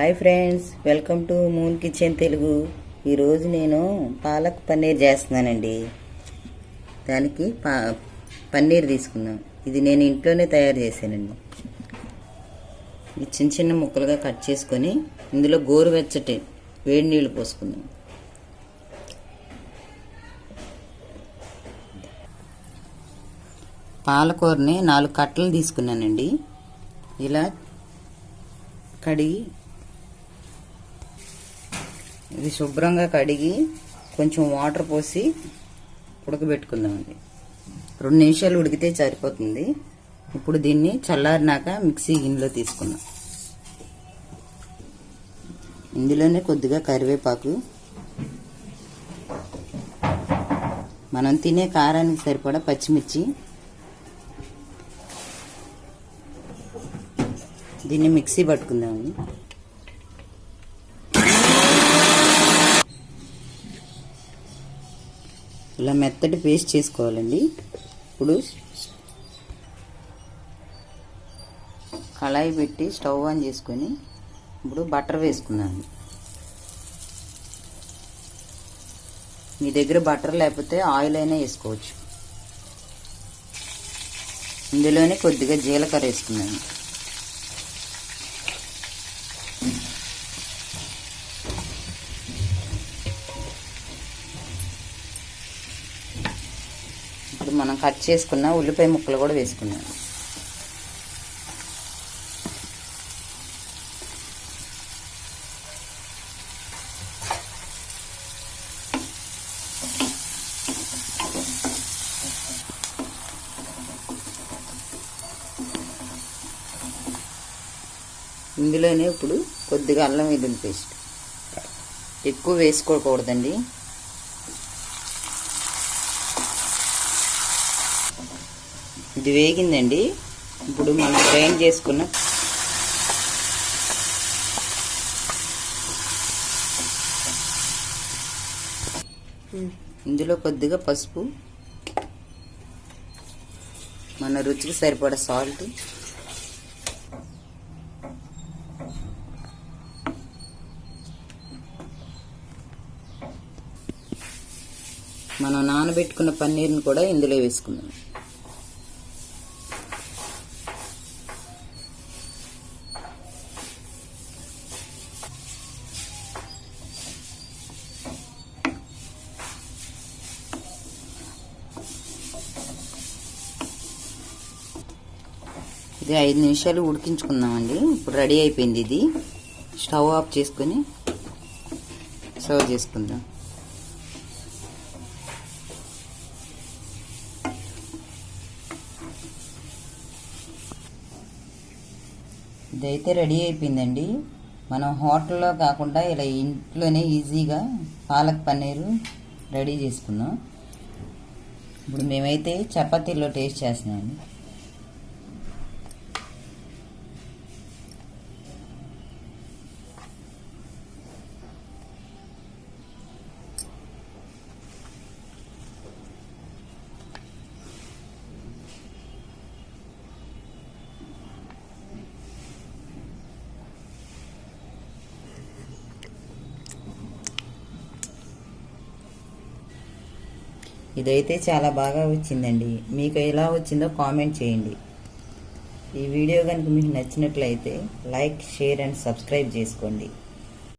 Hi friends welcome to moon kitchen Telugu. ఈరోజు నేను పాలక్ పన్నీర్ చేస్తున్నానండి. దానికి పా పన్నీర్ తీసుకున్నాం ఇది నేను ఇంట్లోనే తయారు చేశానండి. ఇది చిన్న చిన్న ముక్కలుగా కట్ చేసుకొని ఇందులో గోరువెచ్చటి వేడి నీళ్ళు పోసుకుందాం. పాలకూరని నాలుగు కట్టలు తీసుకున్నానండి. ఇలా కడిగి ఇది శుభ్రంగా కడిగి కొంచెం వాటర్ పోసి ఉడకబెట్టుకుందామండి. రెండు నిమిషాలు ఉడికితే సరిపోతుంది. ఇప్పుడు దీన్ని చల్లారినాక మిక్సీ గిన్నెలో తీసుకుందాం. ఇందులోనే కొద్దిగా కరివేపాకు. మనం తినే కారానికి సరిపడా పచ్చిమిర్చి. దీన్ని మిక్సీ పట్టుకుందామండి. ఇలా మెత్తటి పేస్ట్ చేసుకోవాలండి. ఇప్పుడు కళాయి పెట్టి స్టవ్ ఆన్ చేసుకొని ఇప్పుడు బటర్ వేసుకున్నాను మీ దగ్గర బటర్ లేకపోతే ఆయిల్ అయినా వేసుకోవచ్చు. ఇందులోనే కొద్దిగా జీలకర్ర వేసుకున్నాను ఇప్పుడు మనం కట్ చేసుకున్న ఉల్లిపాయ ముక్కలు కూడా వేసుకున్నాం ఇందులోనే ఇప్పుడు కొద్దిగా అల్లం వెల్లుల్లి పేస్ట్. ఎక్కువ వేసుకోకూడదండి. ఇది వేగిందండి. ఇప్పుడు మనం గ్రైండ్ చేసుకున్న ఇందులో కొద్దిగా పసుపు మన రుచికి సరిపడ సాల్ట్ మనం నానబెట్టుకున్న పన్నీర్ని కూడా ఇందులో వేసుకుందాం. ఇది ఐదు నిమిషాలు ఉడికించుకుందామండి. ఇప్పుడు రెడీ అయిపోయింది ఇది. స్టవ్ ఆఫ్ చేసుకొని సర్వ్ చేసుకుందాం. ఇదైతే రెడీ అయిపోయిందండి. మనం హోటల్లో కాకుండా ఇలా ఇంట్లోనే ఈజీగా పాలక్ పన్నీరు రెడీ చేసుకుందాం ఇప్పుడు మేమైతే చపాతీలో టేస్ట్ చేస్తున్నామండి. ఇదైతే చాలా బాగా వచ్చిందండి. మీకు ఎలా వచ్చిందో కామెంట్ చేయండి. ఈ వీడియో కనుక మీకు నచ్చినట్లయితే లైక్ షేర్ అండ్ సబ్స్క్రైబ్ చేసుకోండి.